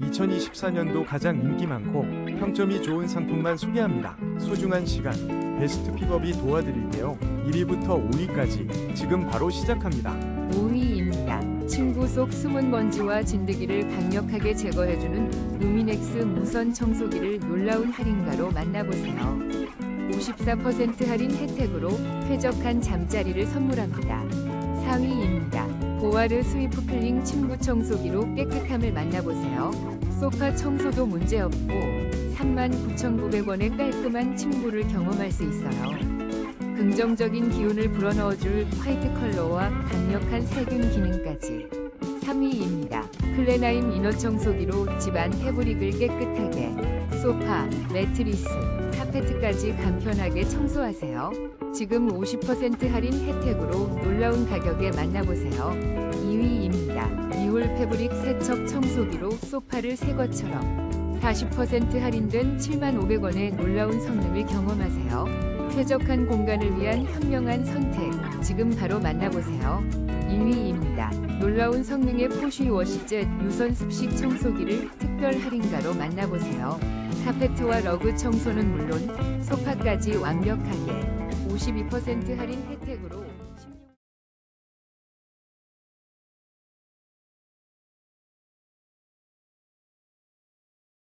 2024년도 가장 인기 많고 평점이 좋은 상품만 소개합니다. 소중한 시간, 베스트 픽업이 도와드릴게요. 1위부터 5위까지 지금 바로 시작합니다. 5위입니다. 침구 속 숨은 먼지와 진드기를 강력하게 제거해주는 루미넥스 무선 청소기를 놀라운 할인가로 만나보세요. 54% 할인 혜택으로 쾌적한 잠자리를 선물합니다. 4위입니다. 보아르 스위프 클링 침구 청소기로 깨끗함을 만나보세요. 소파 청소도 문제없고 39,900원의 깔끔한 침구를 경험할 수 있어요. 긍정적인 기운을 불어넣어줄 화이트 컬러와 강력한 살균 기능까지 3위입니다. 클레나임 이너 청소기로 집안 패브릭을 깨끗하게 소파, 매트리스, 카페트까지 간편하게 청소하세요. 지금 50% 할인 혜택으로 놀라운 가격에 만나보세요. 2위입니다. 리올 패브릭 세척 청소기로 소파를 새 것처럼 40% 할인된 7,500원의 놀라운 성능을 경험하세요. 쾌적한 공간을 위한 현명한 선택. 지금 바로 만나보세요. 2위입니다. 놀라운 성능의 포쉬 워시젯 유선 습식 청소기를 특별 할인가로 만나보세요. 카페트와 러그 청소는 물론 소파까지 완벽하게 52% 할인 혜택으로